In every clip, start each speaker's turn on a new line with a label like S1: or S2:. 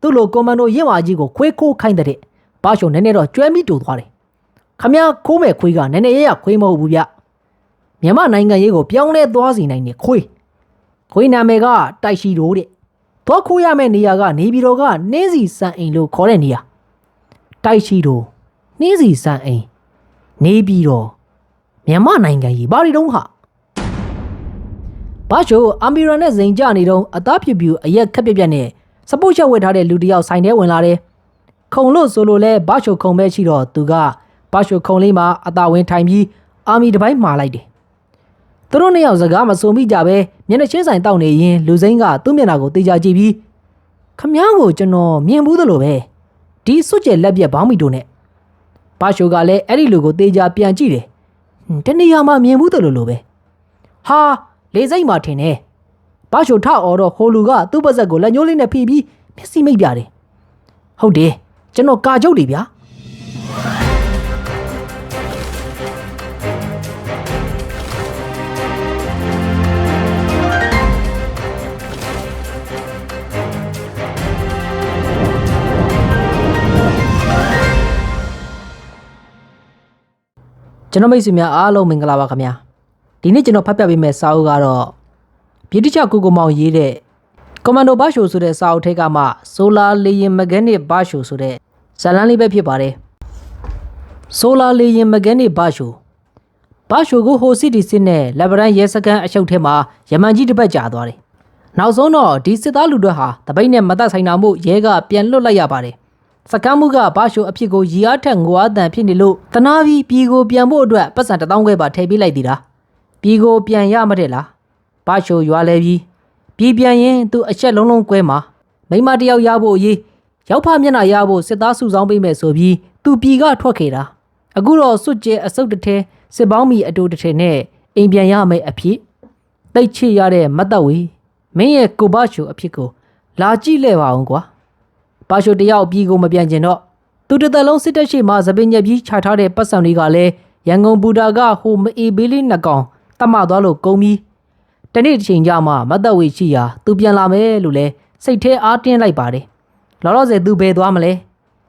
S1: သူ့လိုကွန်မန်ဒိုရင့်ဝါကြီးကိုခွေးခိုးခိုင်းတဲ့ဘာရှုံနည်းနည်းတော့ကျွဲမိတူသွားတယ်ခမရခိုးမဲ့ခွေးကနည်းနည်းရရခွေးမဟုတ်ဘူးဗျမြန်မာနိုင်ငံရေးကိုပြောင်းလဲသွားစီနိုင်တဲ့ခွေးခွေးနာမည်ကတိုက်ရှိတိုးတဲ့သွားခိုးရမယ့်နေရာကနေပြည်တော်ကနှင်းစီစံအိမ်လို့ခေါ်တဲ့နေရာတိုက်ရှိတိုးနှင်းစီစံအိမ်နေပြည်တော်မြန်မာနိုင်ငံကြီးဘာတွေတုံးဟာဘာရှိုအမီရန်နဲ့ဇိန်ကြနေတော့အသားဖြူဖြူအရက်ခက်ပြက်ပြက်နဲ့ စပုတ်ချက်ဝတ်ထားတဲ့လူတစ်ယောက်ဆိုင်ထဲဝင်လာတယ်။ခုံလို့ဆိုလို့လဲဘာရှိုခုံပဲရှိတော့သူကဘာရှိုခုံလေးမှာအသာဝင်ထိုင်ပြီးအာမီတစ်ပိုင်းမှာလိုက်တယ်။သူတို့နှစ်ယောက်စကားမဆိုမိကြပဲမျက်နှာချင်းဆိုင်တောက်နေရင်လူစိမ့်ကသူ့မျက်နှာကိုတေချာကြည့်ပြီးခမားကိုကျွန်တော်မြင်ဘူးသလိုပဲဒီစွတ်ကျက်လက်ပြက်ဘောင်းမီတို့နဲ့ဘာရှိုကလည်းအဲ့ဒီလူကိုတေချာပြန်ကြည့်တယ်။ဟွန်းတနေရာမှာမြင်ဘူးသလိုလိုပဲ။ဟာလေစိတ်မှထင်တယ်။ ဘာချိုထအော်တော့ဟိုလူကသူ့ပါဇက်ကိုလက်ညှိုးလေးနဲ့ဖိပြီးမျက်စိမိတ်ပြတယ်။ဟုတ်တယ်ကျွန်တော်ကာကြုတ်လေဗျာ။ကျွန်တော်မိတ်ဆွေများအားလုံးမင်္ဂလာပါခင်ဗျာ။ဒီနေ့ကျွန်တော်ဖတ်ပြပေးမယ့်စာအုပ်ကတော့ ပြည်တိချကိုကိုမောင်ရေးတဲ့ကွန်မန်ဒိုဘာရှိုဆိုတဲ့စာအုပ်ထိပ်ကမှဆိုလာလေရင်မကန်နစ်ဘာရှိုဆိုတဲ့ဇာတ်လမ်းလေးပဲဖြစ်ပါတယ်။ဆိုလာလေရင်မကန်နစ်ဘာရှိုဘာရှိုကိုဟိုစီတီစစ်နဲ့လက်ဗရန်ရဲစကန်အရှုပ်ထဲမှာယမန်ကြီးတစ်ပတ်ကြာသွားတယ်။နောက်ဆုံးတော့ဒီစစ်သားလူတွေဟာတပိတ်နဲ့မသက်ဆိုင်တာမှုရဲကပြန်လွတ်လိုက်ရပါတယ်။စကမ်းမှုကဘာရှိုအဖြစ်ကိုရီအားထက်ငွားတန်ဖြစ်နေလို့တနာပြီးပြည်ကိုပြန်ဖို့အတွက်ပတ်စံတစ်တောင်းခွဲပါထည့်ပေးလိုက်သေးတာ။ပြည်ကိုပြန်ရမတဲ့လား။ ဘာရှိုရွာလဲပြီးပြည်ပြန်ရင်သူအချက်လုံးလုံးကွဲမှာမိမတယောက်ရဖို့အရေးရောက်ဖမျက်နှာရဖို့စစ်သားစုဆောင်းပေးမယ်ဆိုပြီးသူပြည်ကထွက်ခဲ့တာအခုတော့စွတ်ကျဲအစုပ်တစ်ထဲစစ်ပေါင်းမီအတူတစ်ထဲနဲ့အိမ်ပြန်ရမယ်အဖြစ်တိတ်ချရတဲ့မတ်တဝေမင်းရဲ့ကိုဘချိုအဖြစ်ကို လာကြည့်လဲပါအောင်ကွာဘာချိုတယောက်ပြည်ကိုမပြန်ကျင်တော့သူတစ်သက်လုံးစစ်တပ်ရှိမှသပင်ညက်ပြီးခြာထားတဲ့ပတ်စံတွေကလည်းရန်ကုန်ဘူတာကဟိုမအေးဘေးလေးနှစ်ကောင်တတ်မှသွားလို့ကုန်းပြီး တနေ့တစ်ချိန်ကြာမှမတ်သက်ဝေရှိရာသူပြန်လာမယ်လို့လဲစိတ်ထဲအားတင်းလိုက်ပါတယ်လောလောဆယ်သူဘယ်သွားမလဲ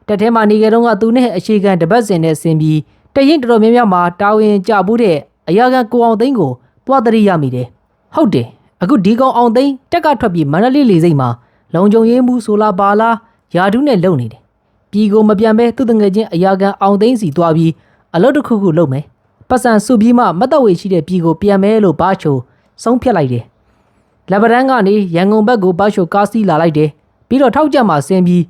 S1: တက်ထဲမှာနေကြတော့ကသူနဲ့အရှိကန်တပတ်စင်နဲ့ဆင်ပြီးတရင်တော်တော်များများမှာတာဝန်ကြဘူးတဲ့အရာကန်ကိုအောင်သိန်းကိုတွားတရိရမိတယ်ဟုတ်တယ်အခုဒီကောင်အောင်သိန်းတက်ကထွက်ပြီးမန္တလေးလေစိတ်မှာလုံကြုံရေးမှုဆိုလာပါလားယာဒူးနဲ့လုံနေတယ်ပြည်ကိုမပြန်ပဲသူ့တငယ်ချင်းအရာကန်အောင်သိန်းစီတွားပြီးအလုပ်တစ်ခုခုလုပ်မယ်ပတ်စံစုပြီးမှမတ်သက်ဝေရှိတဲ့ပြည်ကိုပြန်မယ်လို့ဘာချို ဆုံးဖြတ်လိုက်တယ်။လက်ဗရန်ကနေရန်ကုန်ဘက်ကိုဘတ်ရှိုကားစီးလာလိုက်တယ်။ပြီးတော့ထောက်ကြမှာဆင်းပြီး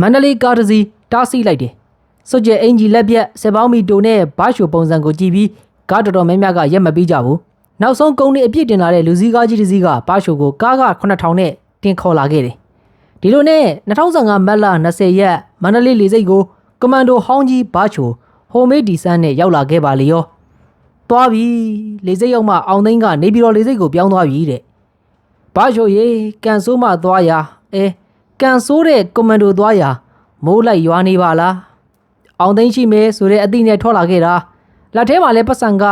S1: မန္တလေးကားတစ်စီးတားဆီးလိုက်တယ်။စွတ်ကျဲအင်ဂျီလက်ပြက်စက်ပေါင်းမီတိုနဲ့ဘတ်ရှိုပုံစံကိုကြည့်ပြီးကားတော်တော်များများကရက်မပေးကြဘူး။နောက်ဆုံးကုန်းလေးအပြည့်တင်လာတဲ့လူစည်းကားကြီးတစ်စီးကဘတ်ရှိုကိုကားက9000နဲ့တင်ခေါ်လာခဲ့တယ်။ဒီလိုနဲ့2015မတ်လ20ရက်မန္တလေးလေဆိပ်ကိုကမန်ဒိုဟောင်းကြီးဘတ်ရှိုဟိုမေးဒီဆန်နဲ့ရောက်လာခဲ့ပါလေရော။ သွားပြီလေစိတ်ရောက်မှအောင်သိန်းကနေပြီးတော့လေစိတ်ကိုပြောင်းသွားပြီတဲ့ဘာချိုရေကန်ဆိုးမှသွားရအဲကန်ဆိုးတဲ့ကွန်မန်ဒိုသွားရမိုးလိုက်ရွာနေပါလားအောင်သိန်းရှိမယ်ဆိုတဲ့အသည့်နဲ့ထွက်လာခဲ့တာလက်ထဲမှာလည်းပတ်စံက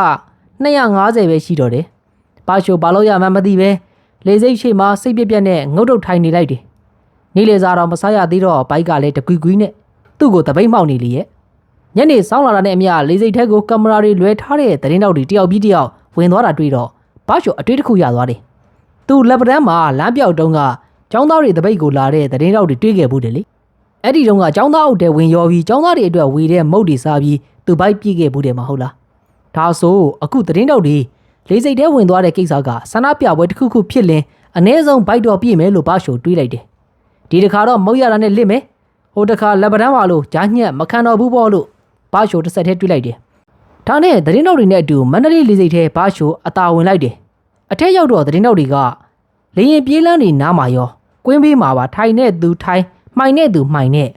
S1: 250ပဲရှိတော့တယ်ဘာချိုဘာလို့ရမှန်းမသိပဲလေစိတ်ရှိမှစိတ်ပြက်ပြက်နဲ့ငုတ်တုတ်ထိုင်နေလိုက်တယ်နေလေစားတော့မစားရသေးတော့ဘိုက်ကလည်းတကွီကွီနဲ့သူ့ကိုတပိတ်မှောက်နေလေရဲ့ ညနေစောင်းလာတာနဲ့အမျှလေးစိတ်ထဲကိုကင်မရာတွေလွှဲထားတဲ့သတင်းတောက်တွေတယောက်ပြီးတယောက်ဝင်သွားတာတွေ့တော့ဘာချိုအတွေ့တစ်ခုရသွားတယ်။သူလက်ပတန်းမှာလမ်းပြောက်တုံးကចောင်းသားတွေတပိတ်ကိုလာတဲ့သတင်းတောက်တွေတွေ့ခဲ့ဘူးတယ်လေ။အဲ့ဒီတုန်းကចောင်းသားအုပ်တဲဝင်ရောပြီးចောင်းသားတွေအတွက်ဝေတဲ့မုတ်တွေစားပြီးသူဘိုက်ပြည့်ခဲ့ဘူးတယ်မဟုတ်လား။ဒါဆိုအခုသတင်းတောက်တွေလေးစိတ်ထဲဝင်သွားတဲ့ကိစ္စကဆန္ဒပြပွဲတစ်ခုခုဖြစ်လင်အ ਨੇ ဆုံးဘိုက်တော်ပြည့်မယ်လို့ဘာချိုတွေးလိုက်တယ်။ဒီတစ်ခါတော့မုတ်ရတာနဲ့လစ်မယ်။ဟိုတစ်ခါလက်ပတန်းပါလို့ဂျာညက်မခံတော့ဘူးပေါ့လို့ ဘာရှိုတစ်ဆက်တည်းတွေးလိုက်တယ်။ဒါနဲ့သတင်းတော်တွေနဲ့အတူမန္တလေးလေစိတ်ထဲဘာရှိုအသာဝင်လိုက်တယ်။အထက်ရောက်တော့သတင်းတော်တွေကလေရင်ပြေးလန်းနေနားမှာရောကွင်းဘေးမှာပါထိုင်နဲ့သူထိုင်မှိုင်နဲ့သူမှိုင်နဲ့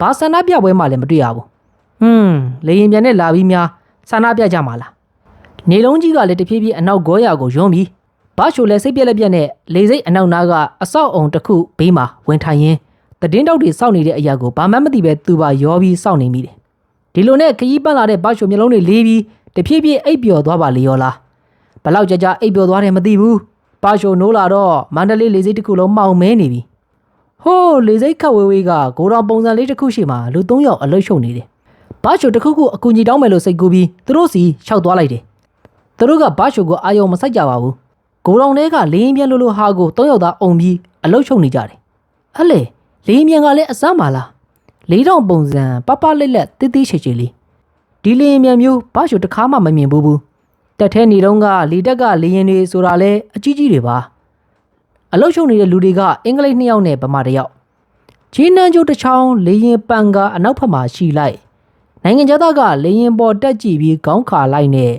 S1: ဘာဆန္ဒပြပွဲမှလည်းမတွေ့ရဘူး။ဟွန်းလေရင်ပြန်နဲ့လာပြီးများဆန္ဒပြကြမှာလား။နေလုံးကြီးကလည်းတဖြည်းဖြည်းအနောက်ဂောရကိုယွန်းပြီးဘာရှိုလည်းစိတ်ပြက်လက်ပြက်နဲ့လေစိတ်အနောက်နားကအဆောက်အုံတစ်ခုဘေးမှာဝင်ထိုင်ရင်းသတင်းတောက်တွေစောင့်နေတဲ့အရာကိုဘာမှမသိပဲသူပါရောပြီးစောင့်နေမိတယ်။ ဒီလိုနဲ့ခရီးပန်းလာတဲ့ဘတ်ရှိုမျိုးလုံးတွေလေးပြီးတဖြည်းဖြည်းအိပ်ပျော်သွားပါလေရောလားဘလောက်ကြာကြာအိပ်ပျော်သွားတယ်မသိဘူးဘတ်ရှိုနိုးလာတော့မန္တလေးလေဆိပ်တစ်ခုလုံးမှောင်မဲနေပြီဟဟိုးလေစိတ်ခတ်ဝေးဝေးကဂိုတော်ပုံစံလေးတစ်ခုရှိမှလူ၃ယောက်အလုရှုံနေတယ်ဘာချိုတစ်ခုခုအကူကြီးတောင်းမယ်လို့စိတ်ကူးပြီးသူတို့စီရှောက်သွားလိုက်တယ်သူတို့ကဘာချိုကိုအာယုံမဆိုင်ကြပါဘူးဂိုတော်ထဲကလင်းပြန်လို့လို့ဟာကို၃ယောက်သားအုံပြီးအလုရှုံနေကြတယ်ဟဲ့လေလင်းပြန်ကလည်းအစမ်းပါလား လေးတောင်ပုံစံပပလက်လက်တိတိချေချေလေးဒီလင်းပြန်မျိုးဘာချိုတစ်ခါမှမမြင်ဘူးဘူးတက်ထဲနေတော့ကလီတက်ကလေရင်တွေဆိုတာလဲအကြီးကြီးတွေပါအလုတ်ရှုံနေတဲ့လူတွေကအင်္ဂလိပ်နှစ်ယောက်နဲ့ဗမာတစ်ယောက်ဂျင်းနန်းကျိုးတစ်ချောင်းလေရင်ပန်ကအနောက်ဘက်မှာရှိလိုက်နိုင်ငံသားကလေရင်ပေါ်တက်ကြည့်ပြီးခေါင်းခါလိုက်နဲ့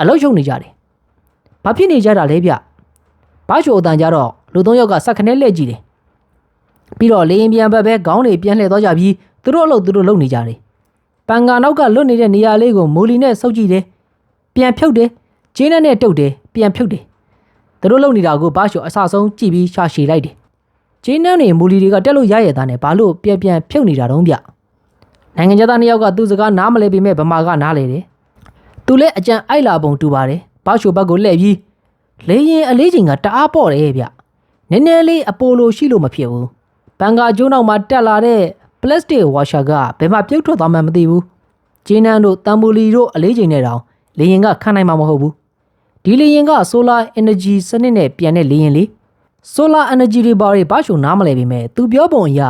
S1: အလုတ်ရှုံနေကြတယ်။ဘာဖြစ်နေကြတာလဲဗျ။ဘာချိုအတန်ကြတော့လူသုံးယောက်ကစက်ခနဲလှည့်ကြည့်တယ်။ ပြီးတော့လေရင်ပြန်ဘက်ပဲခေါင်းတွေပြန်လှည့်သွားကြပြီးသူတို့အလုပ်သူတို့လုပ်နေကြတယ်။ပန်ကနောက်ကလွတ်နေတဲ့နေရာလေးကိုမိုလီနဲ့ဆုပ်ကြည့်တယ်။ပြန်ဖြုတ်တယ်။ဂျင်းနန်းနဲ့တုတ်တယ်ပြန်ဖြုတ်တယ်။သူတို့လုံနေတာကိုဘာရှောအဆဆုံးကြည့်ပြီးရှာရှည်လိုက်တယ်။ဂျင်းနန်းနေမူလီတွေကတက်လို့ရရတာနဲ့ဘာလို့ပြန်ပြန်ဖြုတ်နေတာတုံးဗျ။နိုင်ငံသားနှစ်ယောက်ကသူ့စကားနားမလဲပေမဲ့ဗမာကနားလေတယ်။သူလည်းအကြံအိုက်လာပုံတူပါတယ်။ဘာရှောဘက်ကိုလှည့်ပြီးလေရင်အလေးချိန်ကတအားပေါ့တယ်ဗျ။နည်းနည်းလေးအပိုလိုရှိလို့မဖြစ်ဘူး။ ဘန်ကာကျိုးနောက်မှာတက်လာတဲ့ပလတ်စတစ်ဝါရှာကဘယ်မှာပြုတ်ထွက်သွားမှမသိဘူး။ဂျင်းနန်းတို့တမ်ဘူလီတို့အလေးချိန်နဲ့တောင်လေရင်ကခံနိုင်မှာမဟုတ်ဘူး။ဒီလေရင်က solar energy စနစ်နဲ့ပြန်တဲ့လေရင်လေ solar energy တွေဘာတွေဘာရှုံနားမလဲပေမဲ့သူပြောပုံအရ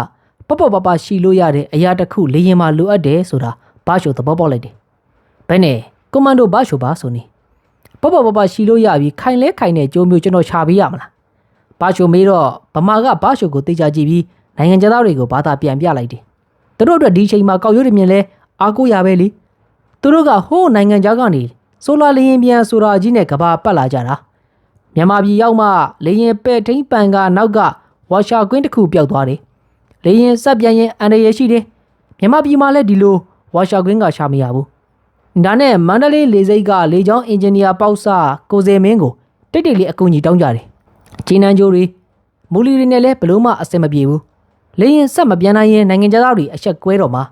S1: ပပပပရှိလို့ရတဲ့အရာတစ်ခုလေရင်မှာလိုအပ်တယ်ဆိုတာဘာရှုသဘောပေါက်လိုက်တယ်ဘယ်နဲ့ကွန်မန်ဒိုဘာရှုပါဆိုနေပပပပရှိလို့ရပြီးခိုင်လဲခိုင်တဲ့ကြိုးမျိုးကျွန်တော်ရှာပေးရမလားဘာရှုမေးတော့ဗမာကဘာရှုကိုသိချကြည့်ပြီး နိုင်ငံသားတွေကိုဘာသာပြန်ပြလိုက်တယ်သူတို့အတွက်ဒီချိန်မှာကောက်ရွတ်ရမြင်လဲအားကိုးရပဲလေသူတို့ကဟိုးနိုင်ငံသားကနေဆိုလာလေရင်ပြန်ဆိုတာကြီးနဲ့ကဘာပတ်လာကြတာမြန်မာပြည်ရောက်မှလေရင်ပဲ့ထိန်ပန်ကနောက်ကဝါရှာကွင်းတစ်ခုပျောက်သွားတယ်လေရင်ဆက်ပြန်ရင်အန်ရရရှိတယ်မြန်မာပြည်မှာလည်းဒီလိုဝါရှာကွင်းကရှာမရဘူးဒါနဲ့မန္တလေးလေစိတ်ကလေချောင်းအင်ဂျင်နီယာပေါက်စာကိုစေမင်းကိုတိတ်တိတ်လေးအကူအညီတောင်းကြတယ်ဂျင်းနန်းကျိုးတွေမူလီတွေနဲ့လည်းဘလို့မှအဆင်မပြေဘူး လေရင်ဆက်မပြန်နိုင်ရင်နိုင်ငံသားတွေအဆက်ကွဲတော့မှာ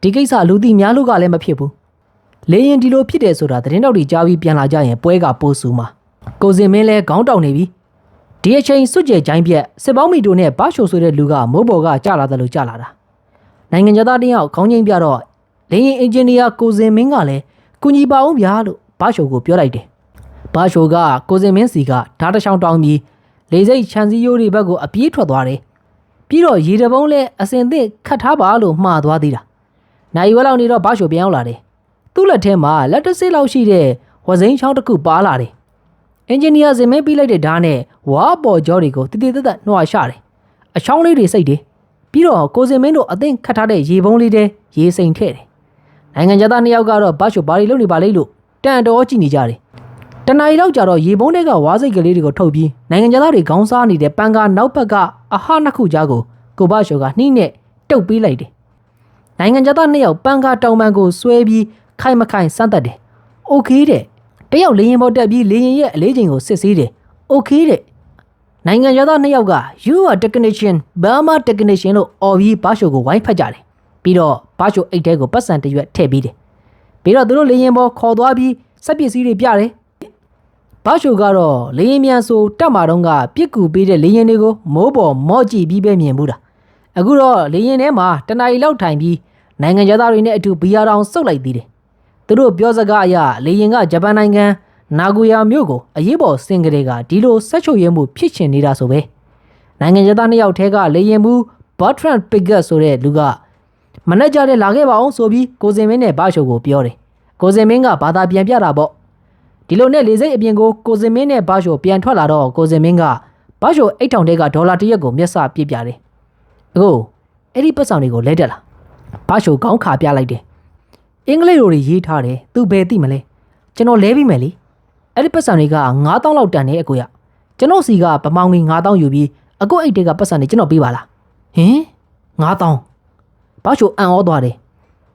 S1: ဒီကိစ္စလူသိများလို့ကလည်းမဖြစ်ဘူးလေရင်ဒီလိုဖြစ်တယ်ဆိုတာသတင်းတောက်တွေကြားပြီးပြန်လာကြရင်ပွဲကပိုးဆူမှာကိုစင်မင်းလဲခေါင်းတောင်နေပြီဒီအချိန်စွတ်ကြဲချိုင်းပြက်စစ်ပေါင်းမီတိုနဲ့ဘာရှိုဆိုတဲ့လူကမိုးပေါ်ကကြာလာတယ်လို့ကြာလာတာနိုင်ငံသားတယောက်ခေါင်းချင်းပြတော့လေရင်အင်ဂျင်နီယာကိုစင်မင်းကလည်းကုညီပါအောင်ဗျာလို့ဘာရှိုကိုပြောလိုက်တယ်ဘာရှိုကကိုစင်မင်းစီကဓာတ်တစ်ချောင်းတောင်းပြီးလေစိတ်ခြံစည်းရိုးတွေဘက်ကိုအပြေးထွက်သွားတယ် ပြီးတော့ရေတပုံးလဲအစင်သင့်ခတ်ထားပါလို့မှားသွားသေးတာနိုင်ဝဲလောက်နေတော့ဘာရှိုပြန်ရောက်လာတယ်သူ့လက်ထဲမှာလက်တစ်စစ်လောက်ရှိတဲ့ဝဇိန်းချောင်းတစ်ခုပါလာတယ်။အင်ဂျင်နီယာဇင်မဲပြီးလိုက်တဲ့ဓာတ်နဲ့ဝါပေါ်ကြောတွေကိုတည်တည်သက်သက်နှွာရှာတယ်။အချောင်းလေးတွေစိတ်တယ်။ပြီးတော့ကိုစင်မင်းတို့အသိခတ်ထားတဲ့ရေပုံးလေးတွေရေစိမ်ထည့်တယ်။နိုင်ငံသားနှစ်ယောက်ကတော့ဘတ်ချိုဘာတွေလုပ်နေပါလိမ့်လို့တန်တော်ကြည့်နေကြတယ်။ တနအီလောက်ကြာတော့ရေပုံးတွေကဝါစိတ်ကလေးတွေကိုထုတ်ပြီးနိုင်ငံသားတွေခေါင်းစားနေတဲ့ပန်ကာနောက်ဘက်ကအဟနှစ်ခုကြားကိုကိုဘတ်ချိုကနှိမ့်နဲ့တုတ်ပေးလိုက်တယ်။နိုင်ငံသားနှစ်ယောက်ပန်ကာတောင်ပန်ကိုဆွဲပြီးခိုင်မခိုင်စမ်းသပ်တယ်။ Okay တဲ့။တယောက်လေရင်ပေါ်တက်ပြီးလေရင်ရဲ့အလေးချိန်ကိုစစ်ဆေးတယ်။ Okay တဲ့။နိုင်ငံသားနှစ်ယောက်က you are technician Burma technician လို့អော်ပြီးဘာရှိုကိုဝိုင်းဖက်ကြတယ်။ပြီးတော့ဘာရှိုအိတ်ထဲကိုပတ်စံတစ်ရွက်ထည့်ပေးတယ်။ပြီးတော့သူတို့လေရင်ပေါ်ခေါ်သွားပြီးစက်ပစ္စည်းတွေပြတယ်။ ဘာရှိုကတော့လေရင်မြန်ဆိုတက်မာတော့ကပြစ်ကူပေးတဲ့လေရင်တွေကိုမိုးပေါ်မော့ကြည့်ပြီးပဲမြင်ဘူးတာ။အခုတော့လေရင်ထဲမှာတနားရီလောက်ထိုင်ပြီးနိုင်ငံသားတွေနဲ့အတူဘီယာတောင်စုပ်လိုက်သေးတယ်။သူတို့ပြောစကားအရလေရင်ကဂျပန်နိုင်ငံနာဂူယာမြို့ကိုအရေးပေါ်စင်ကလေးကဒီလိုဆက်ချုပ်ရဲမှုဖြစ်ချင်နေတာဆိုပဲ။နိုင်ငံသားနှစ်ယောက်ထဲကလေရင်ဘူးဘာထရန်ပစ်ဂတ်ဆိုတဲ့လူကမနေ့ကျတဲ့လာခဲ့ပါအောင်ဆိုပြီးကိုစင်မင်းနဲ့ဘာရှိုကိုပြောတယ်။ကိုစင်မင်းကဘာသာပြန်ပြတာပေါ့။ ဒီလိုနဲ့လေစိတ်အပြင်ကိုကိုစင်မင်းနဲ့ဘာရှိုပြန်ထွက်လာတော့ကိုစင်မင်းကဘာရှိုအိတ်ထောင်ထဲကဒေါ်လာတစ်ရက်ကိုမျက်စာပြစ်ပြတယ်။အခုအဲ့ဒီပတ်ဆောင်တွေကိုလဲတက်လာဘာရှိုကောင်းခါပြလိုက်တယ်အင်္ဂလိပ်လိုတွေရေးထားတယ်သူဘယ်သိမလဲကျွန်တော်လဲပြီးမယ်လေအဲ့ဒီပတ်ဆောင်တွေက9000လောက်တန်တယ်အကိုရကျွန်တော်စီကပမောင်ကြီး9000ယူပြီးအကိုအိတ်တွေကပတ်ဆောင်တွေကျွန်တော်ပေးပါလားဟင်9000ဘာရှိုအံ့ဩသွားတယ်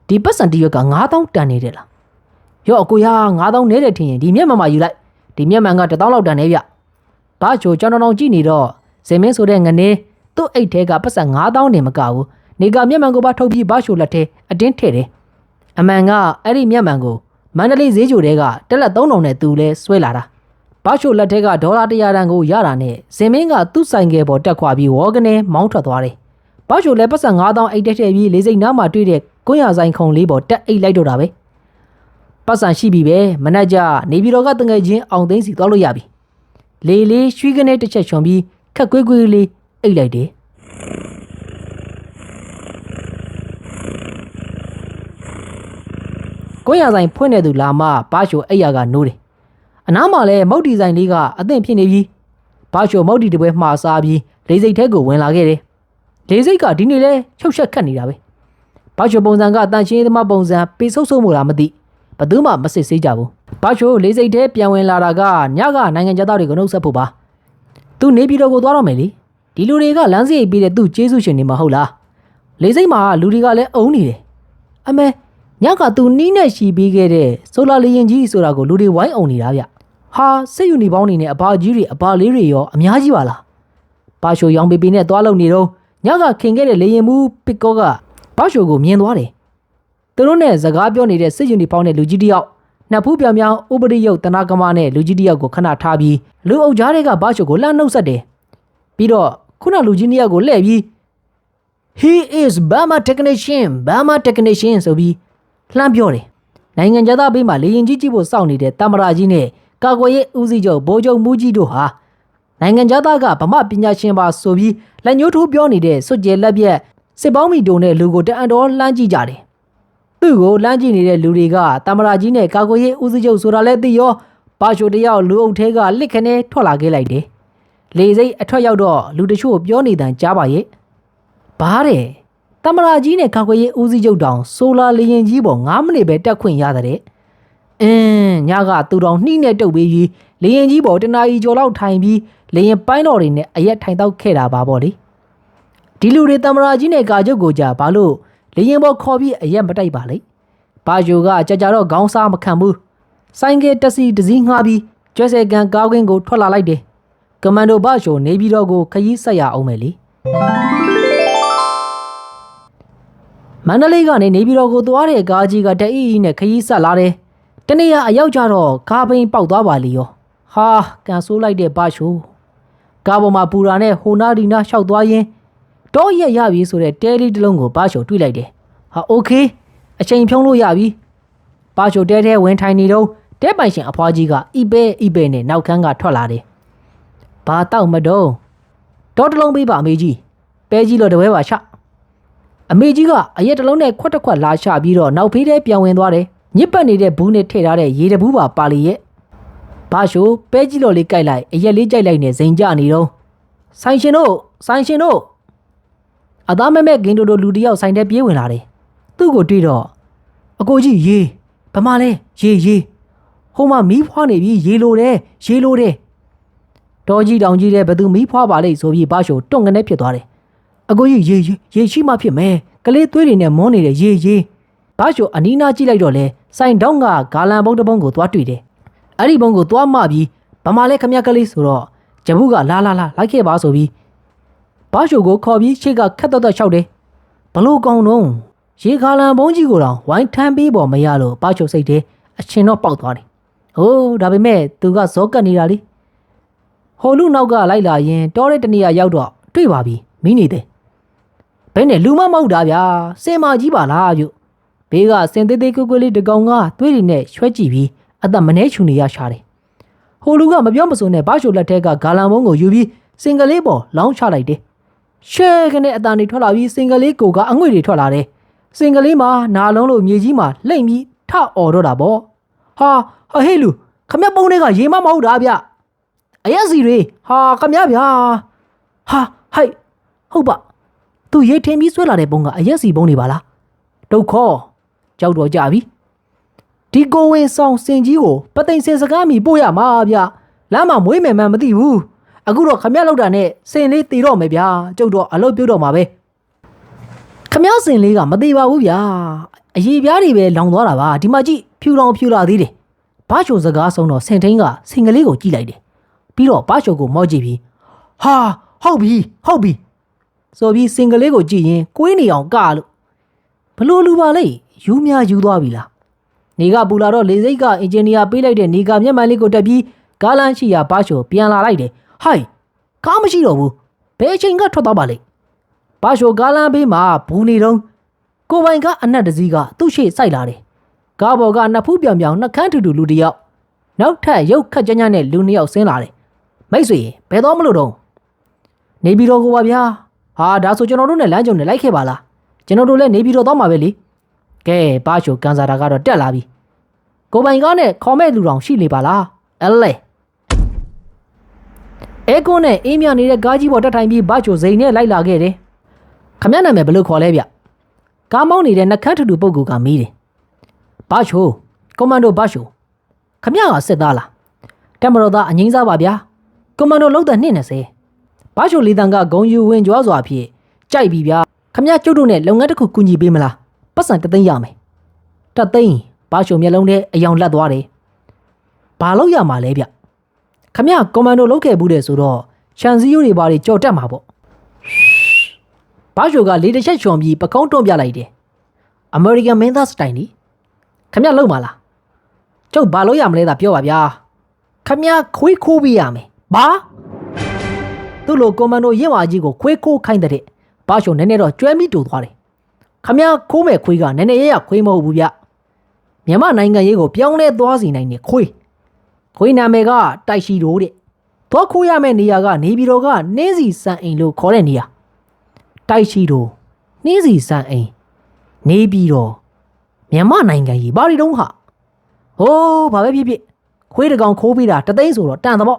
S1: ဒီပတ်စံတစ်ရွက်က9000တန်နေတယ်လား ရော့အကိုရ9000နဲတယ်ထင်ရင်ဒီမျက်မှန်မှာယူလိုက်ဒီမျက်မှန်က1000လောက်တန်နေဗျဘာချိုကျွန်တော်တော်ကြည့်နေတော့ဇင်မင်းဆိုတဲ့ငနေသူ့အိတ်ထဲကပတ်စံ9000နေမကဘူးနေကမျက်မှန်ကိုပါထုတ်ပြီးဘာချိုလက်ထဲအတင်းထည့်တယ်အမှန်ကအဲ့ဒီမျက်မှန်ကိုမန္တလေးဈေးချိုတဲကတက်လက်3000နဲ့သူလဲဆွဲလာတာဘာရှိုလက်ထက်ကဒေါ်လာ100တန်ကိုရတာနဲ့ဇင်မင်းကသူ့ဆိုင်ကယ်ပေါ်တက်ခွာပြီးဝေါကနေမောင်းထွက်သွားတယ်။ဘာရှိုလည်းပတ်စံ9000အိတ်တက်ထည့်ပြီးလေးစိတ်နားမှာတွေ့တဲ့ကွန်းရဆိုင်ခုံလေးပေါ်တက်အိတ်လိုက်တော့တာပဲ။ ပတ်စံရှိပြီပဲမနက်ကျနေပြည်တော်ကတငယ်ချင်းအောင်သိန်းစီသွားလို့ရပြီ။လေလေးရွှီကနေတစ်ချက်ချွန်ပြီးခက်ကွေးကွေးလေးအိတ်လိုက်တယ်။ကွန်းရဆိုင်ဖွင့်နေသူလာမဘာရှိုအိတ်ရကနိုးတယ်။အနားမှာလည်းမုတ်ဒီဇိုင်းလေးကအသင့်ဖြစ်နေပြီ။ဘာရှိုမုတ်ဒီတပွဲမှားစားပြီးလေစိတ်ထဲကိုဝင်လာခဲ့တယ်။လေစိတ်ကဒီနေ့လဲချုပ်ချက်ခတ်နေတာပဲ။ဘာရှိုပုံစံကတန်ရှင်းသမားပုံစံပေဆုပ်ဆုပ်မို့လားမသိ။ ဘယ်သူမှမစစ်ဆေးကြဘူး။ဘာရှိုလေစိတ်ထဲပြန်ဝင်လာတာကညကနိုင်ငံသားတွေကိုနှုတ်ဆက်ဖို့ပါ။ तू နေပြည်တော်ကိုသွားတော့မယ်လေ။ဒီလူတွေကလမ်းစီပေးတဲ့သူ့ကျေးဇူးရှင်တွေမဟုတ်လား။လေစိတ်မှာလူတွေကလည်းအုံနေတယ်။အမေညက तू နီးနဲ့ရှီပေးခဲ့တဲ့ဆိုလာလေရင်ကြီးဆိုတာကိုလူတွေဝိုင်းအောင်နေတာဗျ။ဟာစစ်ယူနီပေါင်းနေနဲ့အဘာကြီးတွေအဘာလေးတွေရောအများကြီးပါလား။ဘာရှိုရောင်ပေပေနဲ့သွားလုံနေတော့ညကခင်ခဲ့တဲ့လေရင်မူပစ်ကောကဘာရှိုကိုမြင်သွားတယ်။ သူတို့နဲ့စကားပြောနေတဲ့စစ်ယူနီပေါင်းတဲ့လူကြီးတစ်ယောက်နှစ်ဖူးပြောင်ပြောင်ဥပဒေရုပ်တနာကမနဲ့လူကြီးတစ်ယောက်ကိုခဏထားပြီးလူအုပ်ကြားတွေကဘာရှိုကိုလှမ်းနှုတ်ဆက်တယ်။ပြီးတော့ခုနလူကြီးနှစ်ယောက်ကိုလှည့်ပြီး he is Burma technician Burma technician ဆိုပြီးလှမ်းပြောတယ်နိုင်ငံသားဘေးမှာလေရင်ကြီးကြည့်ဖို့စောင့်နေတဲ့တမရာကြီးနဲ့ကာကွယ်ရေးဦးစီးချုပ်ဗိုလ်ချုပ်မူကြီးတို့ဟာနိုင်ငံသားကဗမာပညာရှင်ပါဆိုပြီးလက်ညှိုးထိုးပြောနေတဲ့စွတ်ကျဲလက်ပြက်စစ်ပေါင်းမီတုံနဲ့လူကိုတအံတော်လှမ်းကြည့်ကြတယ် သူ့ကိုလှမ်းကြည့်နေတဲ့လူတွေကတမရာကြီးနဲ့ကာကွယ်ရေးဦးစီးချုပ်ဆိုတာလည်းသိရောဘာရှိုတယောက်လူအုပ်ထဲကလစ်ခနဲထွက်လာခဲ့လိုက်တယ်လေစိတ်အထွက်ရောက်တော့လူတချို့ပြောနေတန်ကြားပါရဲ့ဘာတဲ့တမရာကြီးနဲ့ကာကွယ်ရေးဦးစီးချုပ်တောင်ဆိုလာလေရင်ကြီးပေါ်9မိနစ်ပဲတက်ခွင့်ရတဲ့အင်းညကသူတော်နှိနဲ့တုပ်ပြီးကြီးလေရင်ကြီးပေါ်တနာကြီးကျော်လောက်ထိုင်ပြီးလေရင်ပိုင်းတော်တွေနဲ့အရက်ထိုင်တော့ခဲ့တာပါပေါ့လေဒီလူတွေတမရာကြီးနဲ့ကာချုပ်ကိုကြာဘာလို့ လေရင်ပေါ်ခေါ်ပြီးအရက်မတိုက်ပါလေဘာဂျိုကကြာကြာတော့ခေါင်းစားမခံဘူးဆိုင်ကယ်တက်စီတစည်းငှားပြီးကျွဲဆဲကန်ကားကွင်းကိုထွက်လာလိုက်တယ်ကမန်ဒိုဘာရှိုနေပြီးတော့ကိုခရီးဆက်ရအောင်မယ်လေမန္တလေးကနေနေပြည်တော်ကိုသွားတဲ့ကားကြီးကတအီအီနဲ့ခရီးဆက်လာတယ်။တနေ့ကအရောက်ကြတော့ကားပိန်ပေါက်သွားပါလေရော။ဟာကန်ဆိုးလိုက်တဲ့ဘာရှိုးကားပေါ်မှာပူရာနဲ့ဟိုနာဒီနာလျှောက်သွားရင် တော့ရက်ရပြီဆိုတဲ့တဲလေးတစ်လုံးကိုဘာရှိုးတွေ့လိုက်တယ်။ဟာโอเคအချိန်ဖြုံးလို့ရပြီ။ဘာရှိုးတဲတဲဝင်ထိုင်နေတော့တဲပိုင်ရှင်အဖွားကြီးကအီပဲအီပဲနဲ့နောက်ခန်းကထွက်လာတယ်။ဘာတောက်မတော့တော့တစ်လုံးပေးပါအမေကြီး။ပဲကြီးလို့တပွဲပါချ။အမေကြီးကအရက်တစ်လုံးနဲ့ခွက်တစ်ခွက်လာချပြီးတော့နောက်ဖေးထဲပြန်ဝင်သွားတယ်ညစ်ပတ်နေတဲ့ဘူးနဲ့ထည့်ထားတဲ့ရေတဘူးပါပါလီရဲ့ဘာရှိုးပဲကြီးလော်လေးကြိုက်လိုက်အရက်လေးကြိုက်လိုက်နဲ့ဇိမ်ကြနေတော့ဆိုင်ရှင်တို့ဆိုင်ရှင်တို့ အသားမဲမဲဂင်းတို့တို့လူတယောက်ဆိုင်ထဲပြေးဝင်လာတယ်သူ့ကိုတွေ့တော့အကိုကြီးရေဗမာလဲရေရေဟိုမှာမီးဖွားနေပြီရေလိုတယ်ရေလိုတယ်တော်ကြီးတောင်ကြီးတဲ့ဘသူမီးဖွားပါလိမ့်ဆိုပြီးဘာရှိုးတွန့်ကနေဖြစ်သွားတယ်အကိုကြီးရေရေရေရှိမှဖြစ်မယ်ကလေးသွေးတွေနဲ့မွန်းနေတဲ့ရေရေဘာရှိုအနီးနားကြည့်လိုက်တော့လဲစိုင်တောင်းကဂါလန်ဘုံတစ်ပုံကိုသွားတွေ့တယ်အဲ့ဒီဘုံကိုသွားမှပြီးဗမာလဲခမက်ကလေးဆိုတော့ဂျဘူးကလာလာလာလိုက်ခဲ့ပါဆိုပြီး ဘာရှိုကိုခေါ်ပြီးရှေ့ကခက်တော့တော့လျှောက်တယ်ဘလို့ကောင်းတော့ရေဂါလန်ဘုံကြီးကိုတော့ဝိုင်းထမ်းပေးပေါ်မရလို့ဘာရှိုစိတ်တယ်အချင်းတော့ပေါက်သွားတယ်ဟိုးဒါပေမဲ့သူကဇောကတ်နေတာလေဟိုလူနောက်ကလိုက်လာရင်တောတဲ့တနေရာရောက်တော့တွေ့ပါပြီမိနေတယ်ဘယ်နဲ့လူမမဟုတ်တာဗျာစင်မာကြီးပါလားပြုဘေးကစင်သေးသေးကွကွလေးတကောင်ကသွေးတွေနဲ့ရွှဲကြည့်ပြီးအသက်မနှဲချူနေရရှာတယ်ဟိုလူကမပြောမစုံနဲ့ဘာရှိုလက်ထက်ကဂါလန်ဘုံကိုယူပြီးစင်ကလေးပေါ်လောင်းချလိုက်တယ် ရှဲကနေအတန်တွေထွက်လာပြီးစင်ကလေးကိုကအငွေ့တွေထွက်လာတယ်စင်ကလေးမှာနာလုံးလို့မြေကြီးမှာလှိမ့်ပြီးထအော်တော့တာပေါ့ဟာဟာဟေးလူခမက်ပုံးတွေကရေမမဟုတ်တာဗျအရက်စီတွေဟာခမက်ဗျာဟာဟိုက်ဟုတ်ပါသူရိတ်ထင်းပြီးဆွဲလာတဲ့ပုံကအရက်စီပုံတွေပါလားဒုက္ခကြောက်တော့ကြပြီဒီကိုဝင်ဆောင်စင်ကြီးကိုပသိမ်စင်စကားမီပို့ရမှာဗျလမ်းမှာမွေးမယ်မှန်းမသိဘူး အခုတော့ခမရလောက်တာနဲ့စင်လေးတည်တော့မယ်ဗျာကျုပ်တော့အလုပ်ပြုတ်တော့မှာပဲခမရစင်လေးကမသေးပါဘူးဗျာအရေးပြားတွေပဲလောင်သွားတာပါဒီမှာကြည့်ဖြူလောင်ဖြူလာသေးတယ်ဘာချိုစကားဆုံးတော့စင်ထင်းကစင်ကလေးကိုကြည့်လိုက်တယ်ပြီးတော့ဘာချိုကိုမော့ကြည့်ပြီးဟာဟုတ်ပြီဟုတ်ပြီဆိုပြီးစင်ကလေးကိုကြည့်ရင်ကိုင်းနေအောင်ကလို့ဘလို့လူပါလေယူများယူသွားပြီလားနေကပူလာတော့လေစိတ်ကအင်ဂျင်နီယာပေးလိုက်တဲ့နေကမျက်မှန်လေးကိုတက်ပြီးကားလမ်းရှိရာဘာရှိုပြန်လာလိုက်တယ် ဟိုင်ကားမရှိတော့ဘူးဘယ်အချိန်ကထွက်သွားပါလိမ့်ဘာရှိုကားလမ်းဘေးမှာဘူးနေတော့ကိုပိုင်ကအနက်တစည်းကသူ့ရှေ့စိုက်လာတယ်ကားပေါ်ကနှစ်ဖူးပြောင်ပြောင်နှကန်းထူထူလူတစ်ယောက်နောက်ထပ်ရုပ်ခတ်ကြမ်းကြမ်းနဲ့လူနှစ်ယောက်ဆင်းလာတယ်မိတ်ဆွေဘယ်တော့မလို့တော့နေပြီးတော့ကိုပါဗျာဟာဒါဆိုကျွန်တော်တို့နဲ့လမ်းကြုံနဲ့လိုက်ခဲ့ပါလားကျွန်တော်တို့လည်းနေပြီးတော့တော့မှာပဲလေကဲဘာရှိုကန်စာတာကတော့တက်လာပြီကိုပိုင်ကားနဲ့ခေါ်မဲ့လူတော်ရှိလေပါလားအဲလေ အဲကွန်းနဲ့အေးမြနေတဲ့ကားကြီးပေါ်တက်ထိုင်ပြီးဘချိုစိန်နဲ့လိုက်လာခဲ့တယ်ခမရနာမည်ဘယ်လိုခေါ်လဲဗျကားမောင်းနေတဲ့နှကန်းထူထူပုဂ္ဂိုလ်ကမီးတယ်ဘချိုကွန်မန်ဒိုဘချိုခမရကစစ်သားလားတက်မတော်သားအငိမ့်စားပါဗျာကွန်မန်ဒိုလောက်တဲ့220ဘချိုလီတန်ကဂုံယူဝင်ကြွားစွာဖြင့်ကြိုက်ပြီဗျာခမရကျုပ်တို့နဲ့လုပ်ငန်းတစ်ခုကူညီပေးမလားပတ်စံတသိန်းရမယ်တသိန်းဘာရှုံမျက်လုံးထဲအယောင်လက်သွားတယ်။ဘာလို့ရမှာလဲဗျ။ ခမရကွန်မန်ဒိုလုတ်ခဲ့ဘူးတဲ့ဆိုတော့ရှန်စီယိုတွေဘာတွေကြော်တက်မှာပေါ့။ဘာရှုကလေတစ်ချက်ချွန်ပြီးပကုံးတွန်းပြလိုက်တယ်။ American မင်းသားစတိုင်နီခမရလုံပါလား။ကျုပ်ဘာလို့ရမလဲသာပြောပါဗျာ။ခမရခွေးခိုးပေးရမယ်။ဘာ။သူ့လိုကွန်မန်ဒိုရင့်ဝါကြီးကိုခွေးခိုးခိုင်းတဲ့ဘာရှုနည်းနည်းတော့ကျွဲမိတူသွားတယ်။ခမရခိုးမဲ့ခွေးကနည်းနည်းရရခွေးမဟုတ်ဘူးဗျ။မြန်မာနိုင်ငံရေးကိုပြောင်းလဲသွားစီနိုင်တဲ့ခွေး ခွေးနာမည်ကတိုက်ရှိတိုးတဲ့သွားခိုးရမယ့်နေရာကနေပြည်တော်ကနှင်းစီစံအိမ်လို့ခေါ်တဲ့နေရာတိုက်ရှိတိုးနှင်းစီစံအိမ်နေပြည်တော်မြန်မာနိုင်ငံကြီးဘာတွေတုံးဟာဟိုးဘာပဲဖြစ်ဖြစ်ခွေးတကောင်ခိုးပြီးတာတသိန်းဆိုတော့တန်သဘော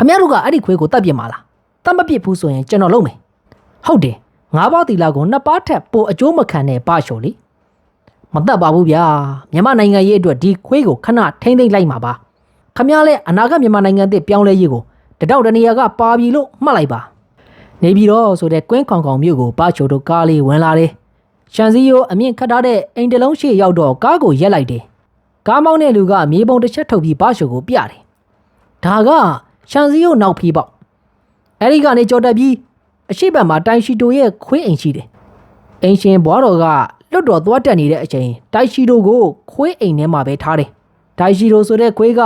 S1: အများတို့ကအဲ့ဒီခွေးကိုတတ်ပြစ်မှာလားတတ်မပြစ်ဘူးဆိုရင်ကျွန်တော်လုံးမယ်ဟုတ်တယ်ငါးပါးတီလာကိုနှစ်ပါးထက်ပိုအကျိုးမခံတဲ့ပလျှော်လေမတတ်ပါဘူးဗျာမြန်မာနိုင်ငံရေးအတွက်ဒီခွေးကိုခဏထိမ့်သိမ့်လိုက်မှာပါ ခမရလဲအနာဂတ်မြန်မာနိုင်ငံသစ်ပြောင်းလဲရေးကိုတတောက်တနေရာကပါပြီလို့မှတ်လိုက်ပါနေပြီးတော့ဆိုတဲ့ကွင်းခေါင်ခေါင်မြို့ကိုပါချိုတို့ကားလေးဝင်လာတယ်ရှန်စီယိုအမြင့်ခတ်ထားတဲ့အိမ်တလုံးရှေ့ရောက်တော့ကားကိုရက်လိုက်တယ်ကားမောင်းတဲ့လူကမြေပုံတစ်ချက်ထုတ်ပြီးပါချိုကိုပြတယ်ဒါကရှန်စီယိုနောက်ဖီးပေါ့အဲ့ဒီကနေကြော်တက်ပြီးအရှိတ်ဘက်မှာတိုင်ရှိတိုရဲ့ခွေးအိမ်ရှိတယ်အင်ရှင်ဘွားတော်ကလွတ်တော်သွားတက်နေတဲ့အချိန်တိုက်ရှိတိုကိုခွေးအိမ်ထဲမှာပဲထားတယ်။တိုက်ရှိတိုဆိုတဲ့ခွေးက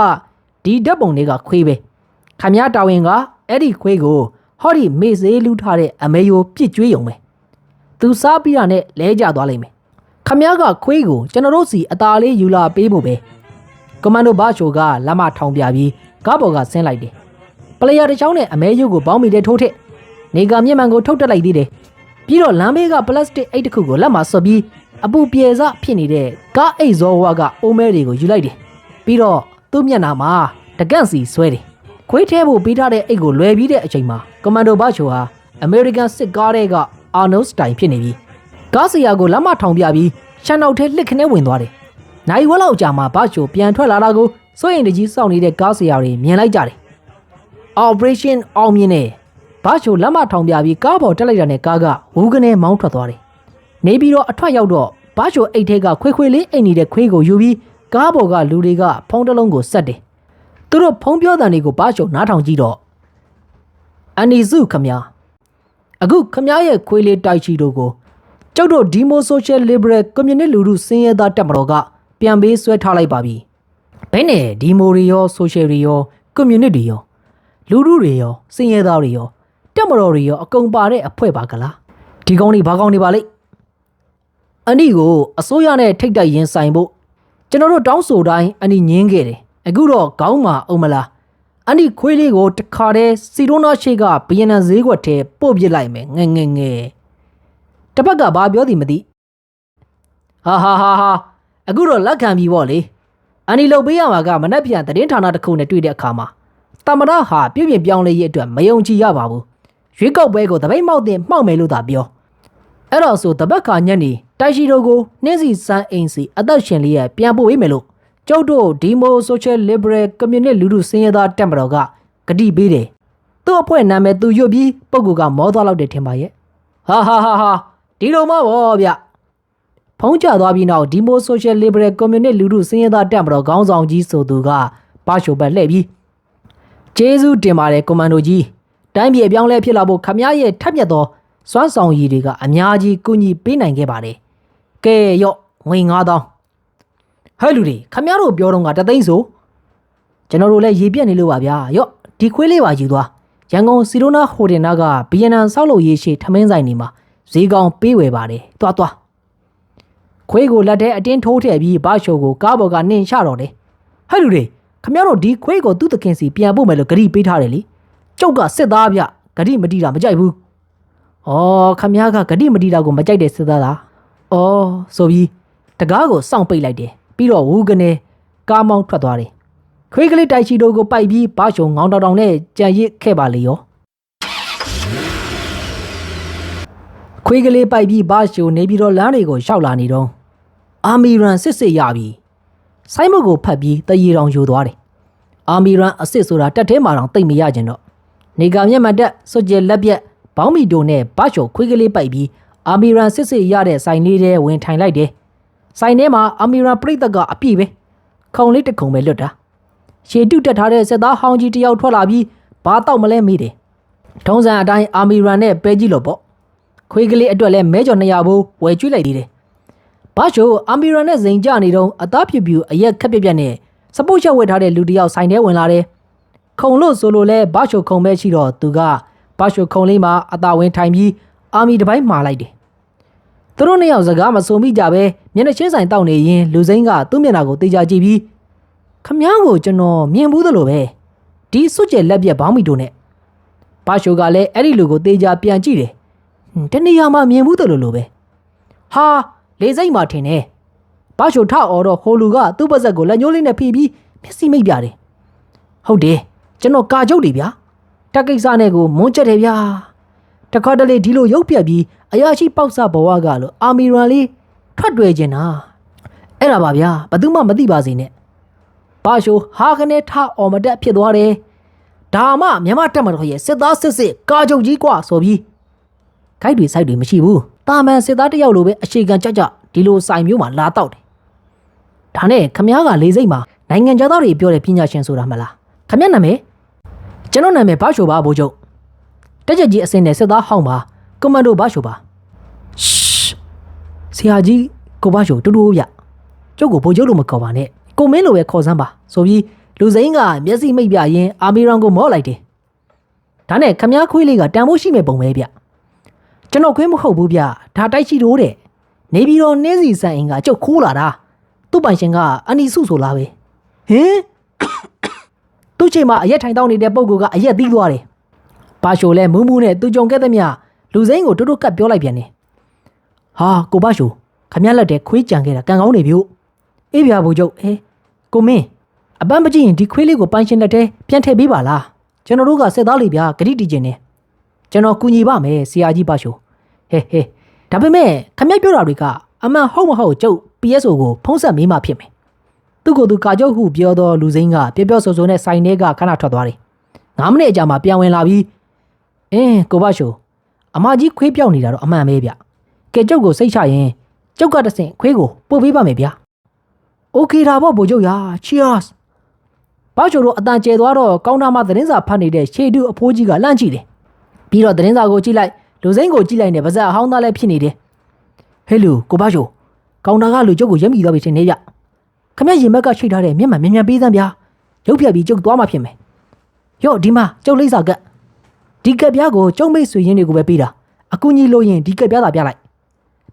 S1: ဒီဓာတ်ပုံတွေကခွေးပဲ။ခမည်းတာဝန်ကအဲ့ဒီခွေးကိုဟောဒီမေ့စေးလူထားတဲ့အမေယိုပြစ်ကြွေးရုံပဲ။သူစားပြီးတာနဲ့လဲကျသွားလိမ့်မယ်။ခမည်းကခွေးကိုကျွန်တော်တို့စီအသာလေးယူလာပေးဖို့ပဲ။ကွန်မန်ဒိုဘာချိုကလက်မထောင်ပြပြီးကားပေါ်ကဆင်းလိုက်တယ်။ပလေယာတစ်ချောင်းနဲ့အမဲယုတ်ကိုပေါင်းမိတဲ့ထိုးထက်နေကမျက်မှန်ကိုထုတ်တက်လိုက်သေးတယ်။ပြီးတော့လမ်းဘေးကပလတ်စတစ်အိတ်တစ်ခုကိုလက်မှာဆွတ်ပြီးအပူပြေစဖြစ်နေတဲ့ကားအိတ်ဇောဝါကအိုးမဲတွေကိုယူလိုက်တယ်။ပြီးတော့ သူ့မျက်နှာမှာတကန့်စီဆွဲတယ်။ခွေးထဲဖို့ပေးထားတဲ့အိတ်ကိုလွယ်ပြီးတဲ့အချိန်မှာကွန်မန်ဒိုဘာချိုဟာအမေရိကန်စစ်ကားတွေကအာနိုစတိုင်ဖြစ်နေပြီ။ကားစီယာကိုလက်မထောင်ပြပြီးရှန်နောက်ထဲလှစ်ခနဲဝင်သွားတယ်။နိုင်ဝက်လောက်ကြာမှဘာချိုပြန်ထွက်လာတာကိုစိုးရင်တကြီးစောင့်နေတဲ့ကားစီယာတွေမြင်လိုက်ကြတယ်။ Operation အောင်မြင်တယ်ဘာချိုလက်မထောင်ပြပြီးကားပေါ်တက်လိုက်တာနဲ့ကားကဝူးကနေမောင်းထွက်သွားတယ်။နေပြီးတော့အထွက်ရောက်တော့ဘာချိုအိတ်ထဲကခွေခွေလေးအိတ်နေတဲ့ခွေးကိုယူပြီး ကားပေါ်ကလူတွေကဖုံးတစ်လုံးကိုဆက်တယ်။သူတို့ဖုံးပြောတဲ့တွေကိုဘာချိုနားထောင်ကြည့်တော့အန်နီစုခမညာအခုခမညာရဲ့ခွေးလေးတိုက်ချီတို့ကိုကျုပ်တို့ဒီမိုဆိုရှယ်လစ်ဘရယ်ကွန်မြူနစ်လူထုစင်းရဲသားတက်မတော်ကပြန်ပေးဆွဲထားလိုက်ပါပြီ။ဘယ်နဲ့ဒီမိုရီရောဆိုရှယ်ရီရောကွန်မြူနစ်တွေရောလူထုတွေရောစင်းရဲသားတွေရောတက်မတော်တွေရောအကုန်ပါတဲ့အဖွဲ့ပါကလားဒီကောင်းတွေဘာကောင်းတွေပါလိမ့်အနီကိုအစိုးရနဲ့ထိတ်တိုက်ရင်ဆိုင်ဖို့ ကျွန်တော်တို့တောင်းဆိုတိုင်းအနီညင်းခဲ့တယ်အခုတော့ခေါင်းမှာအောင်မလားအနီခွေးလေးကိုတခါတည်းစီရိုနာရှိကဘီယနန်ဈေးကွက်ထဲပို့ပစ်လိုက်မယ်ငဲငဲငဲတစ်ဖက်ကဘာပြောသည်မသိဟာဟာဟာဟာအခုတော့လက်ခံပြီပေါ့လေအနီလုတ်ပေးရမှာကမနှက်ပြန်သတင်းဌာနတစ်ခုနဲ့တွေ့တဲ့အခါမှာတမရဟာပြုပြင်ပြောင်းလဲရေးအတွက်မယုံကြည်ရပါဘူးရွေးကောက်ပွဲကိုတပိတ်မောက်တင်မှောက်မယ်လို့သာပြောအဲ့တော့ဆိုတပတ်ခါညက်နေ တိုက်ရှိတို့ကိုနှင်းစီစမ်းအိမ်စီအသက်ရှင်လေးရပြန်ပို့ပေးမယ်လို့ကျုပ်တို့ဒီမိုဆိုရှယ်လစ်ဘရယ်ကွန်မြူနစ်လူထုစင်းရဲသားတက်မတော်ကဂတိပေးတယ်သူ့အဖွဲ့နာမည်သူရွတ်ပြီးပုဂ္ဂိုလ်ကမောသွားလောက်တယ်ထင်ပါရဲ့ဟာဟာဟာဟာဒီလိုမှပေါ့ဗျဖုံးချသွားပြီးနောက်ဒီမိုဆိုရှယ်လစ်ဘရယ်ကွန်မြူနစ်လူထုစင်းရဲသားတက်မတော်ခေါင်းဆောင်ကြီးဆိုသူကပါရှိုဘက်လှည့်ပြီးကျေးဇူးတင်ပါတယ်ကွန်မန်ဒိုကြီးတိုင်းပြည်အပြောင်းလဲဖြစ်လာဖို့ခမည်းရဲ့ထက်မြက်သောစွမ်းဆောင်ရည်တွေကအများကြီးကူညီပေးနိုင်ခဲ့ပါတယ်။ ကဲရော့ငွေ9000ဟဲ့လူတွေခမည်းတို့ပြောတော့ကတသိန်းဆိုကျွန်တော်တို့လည်းရေပြက်နေလို့ပါဗျာရော့ဒီခွေးလေးပါယူသွားရန်ကုန်စီရိုနာဟိုတယ်နာကဘီယန်နန်ဆောက်လုပ်ရေးရှိထမင်းဆိုင်နေမှာဈေးကောင်းပေးဝယ်ပါတယ်တွားတွားခွေးကိုလက်ထဲအတင်းထိုးထည့်ပြီးဘာရှိုကိုကားပေါ်ကနှင်ချတော့တယ်ဟဲ့လူတွေခမရတို့ဒီခွေးကိုသူ့သခင်စီပြန်ပို့မယ်လို့ဂရီပေးထားတယ်လေကျုပ်ကစစ်သားဗျဂရီမတီးတာမကြိုက်ဘူးဩခမရကဂရီမတီးတာကိုမကြိုက်တဲ့စစ်သားလား ဩဆိုပြီးတကားကိုစောင့်ပိတ်လိုက်တယ်ပြီးတော့ဝူကနေကားမောင်းထွက်သွားတယ်ခွေးကလေးတိုက်ချီတို့ကိုပိုက်ပြီးဘာရှုံငောင်းတောင်တောင်နဲ့ကြံရစ်ခဲ့ပါလေရောခွေးကလေးပိုက်ပြီးဘာရှုံနေပြီးတော့လမ်းတွေကိုရှောက်လာနေတော့အာမီရန်စစ်စစ်ရပြီဆိုင်းမုတ်ကိုဖတ်ပြီးတရေတောင်ယူသွားတယ်အာမီရန်အစ်စ်ဆိုတာတက်ထဲမှာတောင်တိတ်မရကျင်တော့နေကမျက်မှန်တက်စွကြလက်ပြက်ဘောင်းမီတိုနဲ့ဘာရှုံခွေးကလေးပိုက်ပြီး အာမီရန်စစ်စစ်ရတဲ့ဆိုင်လေးထဲဝင်ထိုင်လိုက်တယ်ဆိုင်ထဲမှာအာမီရန်ပြိတ္တကအပြည့်ပဲခုံလေးတစ်ခုံပဲလွတ်တာရှေတုတက်ထားတဲ့စစ်သားဟောင်းကြီးတယောက်ထွက်လာပြီးဘာတော့မလဲမေးတယ်။ထုံးစံအတိုင်းအာမီရန်နဲ့ပဲကြည့်လို့ပေါ့။ခွေးကလေးအတွက်လည်းမဲကြော်200ဘူးဝယ်ကျွေးလိုက်သေးတယ်။ဘာချိုအာမီရန်နဲ့ဇိန်ကြနေတော့အသားပြပြူအရက်ခက်ပြက်ပြက်နဲ့စပုတ်ချက်ဝယ်ထားတဲ့လူတယောက်ဆိုင်ထဲဝင်လာတယ်။ခုံလို့ဆိုလို့လဲဘာချိုခုံပဲရှိတော့သူကဘာချိုခုံလေးမှာအသာဝင်ထိုင်ပြီး အာမီတစ်ပိုင်းမှာလိုက်တယ်။သူတို့နှစ်ယောက်စကားမစုံမိကြပဲမျက်နှာချင်းဆိုင်တောက်နေရင်လူစိမ့်ကသူ့မျက်နှာကိုတေချာကြည့်ပြီးခမ ्या ကိုကျွန်တော်မြင်ဘူးသလိုပဲဒီစွတ်ကျက်လက်ပြက်ဘောင်းမီတို့နဲ့ဘာရှိုကလည်းအဲ့ဒီလူကိုတေချာပြန်ကြည့်တယ်ဟွန်းတနေရာမှာမြင်ဘူးသလိုလိုပဲဟာလေစိတ်မှထင်တယ်ဘာရှိုထအော်တော့ဟိုလူကသူ့ပါဇက်ကိုလက်ညှိုးလေးနဲ့ဖိပြီးမျက်စိမိတ်ပြတယ်ဟုတ်တယ်ကျွန်တော်ကာကြုတ်တယ်ဗျာတက်ကိစ္စနဲ့ကိုမွန်းချက်တယ်ဗျာ တခါတလေဒီလိုရုပ်ပြက်ပြီးအရာရှိပေါက်စဘဝကလို့အာမီရန်လေးထွက်တွေ့ကျင်တာအဲ့ဒါပါဗျာဘယ်သူမှမသိပါစေနဲ့ ဘာရှိုဟာခနဲ့ထအော်မတက်ဖြစ်သွားတယ်။ဒါမှမြမတက်မတော်ရဲ့စစ်သားစစ်စစ်ကာကြုတ်ကြီးกว่าဆိုပြီးခိုက်တွေစိုက်တွေမရှိဘူး။တာမန်စစ်သားတစ်ယောက်လိုပဲအရှိကန်ကြကြဒီလိုစိုင်မျိုးမှာလာတော့တယ်။ဒါနဲ့ခမ ्या ကလေးစိတ်မှာနိုင်ငံခြားသားတွေပြောတဲ့ပညာရှင်ဆိုတာမလား။ခမ ्या နာမည်ကျွန်တော်နာမည်ဘာရှိုပါဘိုးချုပ် တက်ကြကြီးအစင်းနဲ့စစ်သားဟောင်းပါကွန်မန်ဒိုဘာရှိုပါရှ်ဆရာကြီးကိုဘာရှိုတူတူဗျကျုပ်ကိုဘိုးချုပ်လို့မခေါ်ပါနဲ့ကိုမင်းလိုပဲခေါ်စမ်းပါဆိုပြီးလူစိမ်းကမျက်စိမိတ်ပြရင်းအာမီရန်ကိုမော့လိုက်တယ်ဒါနဲ့ခမားခွေးလေးကတန်ဖိုးရှိမဲ့ပုံပဲဗျကျွန်တော်ခွေးမဟုတ်ဘူးဗျဒါတိုက်ရှိတော့တဲ့နေပြီးတော့နင်းစီဆန်အင်ကကျုပ်ခိုးလာတာသူ့ပိုင်ရှင်ကအနီစုဆိုလားပဲဟင်သူ့ချိန်မှာအရက်ထိုင်တောင်းနေတဲ့ပုံကအရက်သီးသွားတယ် ဘာရှိုလဲမူးမူးနဲ့သူကြုံခဲ့တဲ့မြလူစိမ်းကိုတွတ်တွတ်ကပ်ပြောလိုက်ပြန်တယ်ဟာကိုဘာရှိုခမရလက်တဲ့ခွေးကြံခဲ့တာကံကောင်းနေပြီဟုတ်အေးဗျာဘူကျုပ်ဟဲကိုမင်းအပန်းမကြည့်ရင်ဒီခွေးလေးကိုပိုင်ရှင်လက်ထဲပြန်ထည့်ပေးပါလားကျွန်တော်တို့ကစစ်သားလေးဗျာဂရိတီကျင်နေကျွန်တော်ကူညီပါမယ်ဆရာကြီးပါရှိုဟဲဟဲဒါပေမဲ့ခမက်ပြောတာတွေကအမှန်ဟုတ်မဟုတ်ကျုပ် PSO ကိုဖုံးဆက်မေးမှဖြစ်မယ်သူ့ကိုယ်သူကာကျုပ်ဟုပြောတော့လူစိမ်းကပြောပြောဆိုဆိုနဲ့ဆိုင်ထဲကခဏထွက်သွားတယ်9မိနစ်အကြာမှာပြန်ဝင်လာပြီး အင်းကိုပါရှိုအမကြီးခွေးပြောက်နေတာတော့အမှန်ပဲဗျကဲကျုပ်ကိုစိတ်ချရင်ကျုပ်ကတဆင့်ခွေးကိုပို့ပေးပါမယ်ဗျာ โอเคဒါပေါ့ဗိုလ်ချုပ်ရာ cheers ဘာချိုတို့အတန်ကျဲသွားတော့ကောင်းတာမှသတင်းစာဖတ်နေတဲ့ရှေတုအဖိုးကြီးကလှမ်းကြည့်တယ်ပြီးတော့သတင်းစာကိုကြည့်လိုက်လူစိမ်းကိုကြည့်လိုက်နေပါဇက်အဟောင်းသားလည်းဖြစ်နေတယ်ဟဲ့လူကိုဘာချိုကောင်းတာကလူကျုပ်ကိုရက်မိသွားပြီထင်နေကြခမရရင်မက်ကချိတ်ထားတဲ့မျက်မှန်မြန်မြန်ပေးစမ်းဗျာရုပ်ဖြတ်ပြီးကျုပ်သွားမှဖြစ်မယ်ရော့ဒီမှာကျုပ်လိမ့်စာကတ် ဒီကက်ပြားကိုကျုံမိတ်ဆွေရင်းတွေကိုပဲပေးတာအကူကြီးလို့ရင်ဒီကက်ပြားသာပြလိုက်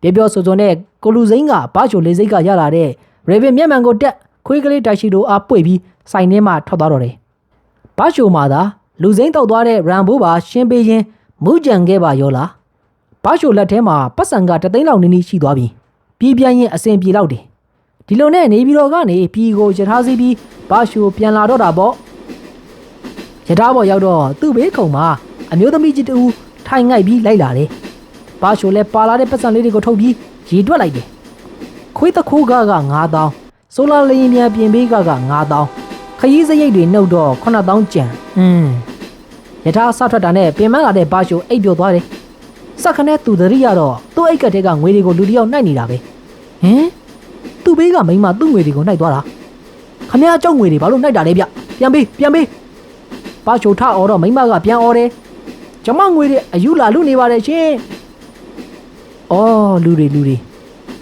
S1: ပြောပြောဆိုဆိုနဲ့ကိုလူစိမ်းကဘာချိုလေးစိတ်ကရလာတဲ့ရေဗင်မျက်မှန်ကိုတက်ခွေးကလေးတိုက်ရှိတို့အားပွေပြီးဆိုင်ထဲမှာထွက်သွားတော့တယ်။ဘာချိုမှာသာလူစိမ်းတောက်သွားတဲ့ရန်ဘိုးပါရှင်းပေးခြင်းမူးကြံခဲ့ပါရောလား။ဘာချိုလက်ထဲမှာပတ်စံကတသိန်းလောက်နီးနီးရှိသွားပြီ။ပြီးပြင်းရင်အစင်ပြေလောက်တယ်။ဒီလိုနဲ့နေပြီးတော့ကနေပြီးကိုရထားစီးပြီးဘာချိုပြန်လာတော့တာပေါ့။ရထားပေါ်ရောက်တော့သူ့ဘေးခုံမှာ အမျိုးသမီးကြီးတူထိုင်ငိုက်ပြီးလိုက်လာတယ်။ဘာချိုလဲပါလာတဲ့ပတ်စံလေးတွေကိုထုတ်ပြီးရေတွက်လိုက်တယ်။ခွေးတခိုးကက9000ဆိုလာလင်းမြန်ပြင်ပေးကက9000ခရီးစရိတ်တွေနှုတ်တော့9000ကျန်อืมယထာဆထွက်တာနဲ့ပြင်မလာတဲ့ဘာရှိုအိပ်ပျော်သွားတယ်စက်ခနဲ့သူတရိရတော့သူ့အိတ်ကတဲ့ကငွေတွေကိုလူတယောက်နှိုက်နေတာပဲဟင်သူ့ဘေးကမိန်းမသူ့ငွေတွေကိုနှိုက်သွားတာခမရအကြောက်ငွေတွေဘာလို့နှိုက်တာလဲဗျပြန်ပေးပြန်ပေးဘာရှိုထအော်တော့မိန်းမကပြန်အော်တယ် ကျမငွေတွေအယူလာလူနေပါတယ်ရှင်အော်လူတွေလူတွေ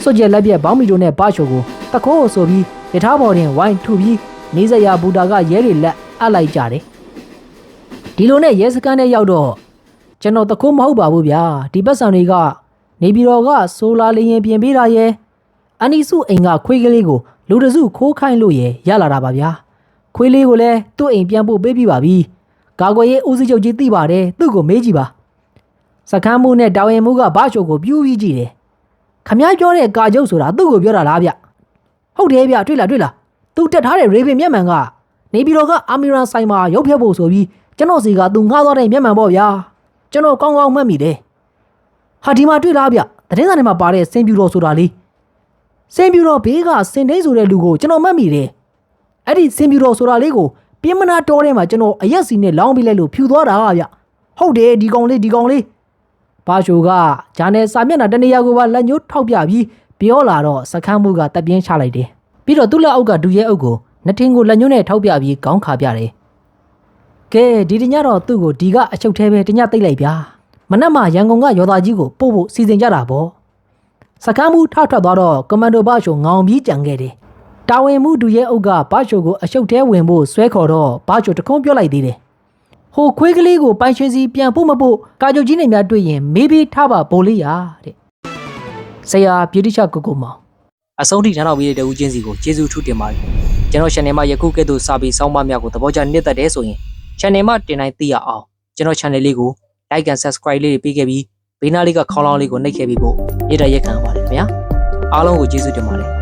S1: စွတ်ကြက်လက်ပြက်ဘောင်းမီတို့နဲ့ဘာရှိုကိုတခိုးဆိုပြီးယထာဘော်တင်ဝိုင်းထုပြီးနေစရာဘူတာကရဲတွေလက်အပ်လိုက်ကြတယ်ဒီလိုနဲ့ရဲစခန်းထဲရောက်တော့ကျွန်တော်တခုမဟုတ်ပါဘူးဗျာဒီပတ်စံတွေကနေပြည်တော်ကဆိုလာလေရင်ပြင်ပေးတာရဲအနီစုအိမ်ကခွေးကလေးကိုလူတစုခိုးခိုင်းလို့ရဲရလာတာပါဗျာခွေးလေးကိုလည်းသူ့အိမ်ပြန်ပို့ပေးပြီးပါပြီ ကာကွယ်ရေးဦးစီးချုပ်ကြီးသိပါတယ်သူ့ကိုမေးကြည့်ပါစခန်းမှုနဲ့တာဝန်မှုကဘာချိုကိုပြူးပြီးကြည့်တယ်ခမ ्या ပြောတဲ့ကာချုပ်ဆိုတာသူ့ကိုပြောတာလားဗျဟုတ်တယ်ဗျတွေ့လားတွေ့လားသူတက်ထားတဲ့ရေဗင်မျက်မှန်ကနေပြည်တော်ကအာမီရန်ဆိုင်မှာရုပ်ဖြတ်ဖို့ဆိုပြီးကျွန်တော်စီကသူငှားသွားတဲ့မျက်မှန်ပေါ့ဗျာကျွန်တော်ကောင်းကောင်းမှတ်မိတယ်ဟာဒီမှာတွေ့လားဗျသတင်းစာထဲမှာပါတဲ့စင်ပြူတော်ဆိုတာလေးစင်ပြူတော်ဘေးကစင်တိန်ဆိုတဲ့လူကိုကျွန်တော်မှတ်မိတယ်အဲ့ဒီစင်ပြူတော်ဆိုတာလေးကို ပြင်းမနာတော်ထဲမှာကျွန်တော်အရက်စီနဲ့လောင်းပြလိုက်လို့ဖြူသွားတာဗျဟုတ်တယ်ဒီကောင်လေးဒီကောင်လေးဘာရှိုကဂျာနယ်စာမျက်နှာတနေရာကိုပါလက်ညှိုးထောက်ပြပြီးပြောလာတော့စခန်းမှုကတပ်ပြင်းချလိုက်တယ်။ပြီးတော့သူ့လက်အောက်ကဒူရဲအုပ်ကိုနှစ်ထင်းကိုလက်ညှိုးနဲ့ထောက်ပြပြီးခေါင်းခါပြတယ်။ကဲဒီတညတော့သူ့ကိုဒီကအချုပ်သေးပဲတညသိမ့်လိုက်ဗျာ။မနက်မှရန်ကုန်ကရော်သားကြီးကိုပို့ဖို့စီစဉ်ကြတာပေါ့။စခန်းမှုထထွက်သွားတော့ကွန်မန်ဒိုဘာရှိုငောင်ပြီးကြံခဲ့တယ်။ တာဝန်မှုဒူရဲအုပ်ကဘာရှိုကိုအချုပ်သေးဝင်ဖို့ဆွဲခေါ်တော့ဘာရှိုတခုံးပြောလိုက်သေးတယ်။ဟိုခွေးကလေးကိုပိုင်ရှင်စီပြန်ဖို့မဖို့ကာကြုတ်ကြီးနေများတွေ့ရင်မေးပြီးထားပါဘိုးလေးရတဲ့ဆရာဗျူတီချကိုကိုမောင်အဆုံးထိထမ်းတော်ပြီးတဲ့ဦးချင်းစီကိုကျေးဇူးထူးတင်ပါတယ်ကျွန်တော် channel မှာယခုကဲ့သို့စာပေစောင်းပါများကိုသဘောကျနှစ်သက်တယ်ဆိုရင် channel မှာတင်တိုင်းသိရအောင်ကျွန်တော် channel လေးကို like and subscribe လေးတွေပေးခဲ့ပြီးဘေးနားလေးကခေါင်းလောင်းလေးကိုနှိပ်ခဲ့ပြီးဖို့ရတဲ့ရက်ခံပါတယ်ခင်ဗျာအားလုံးကိုကျေးဇူးတင်ပါတယ်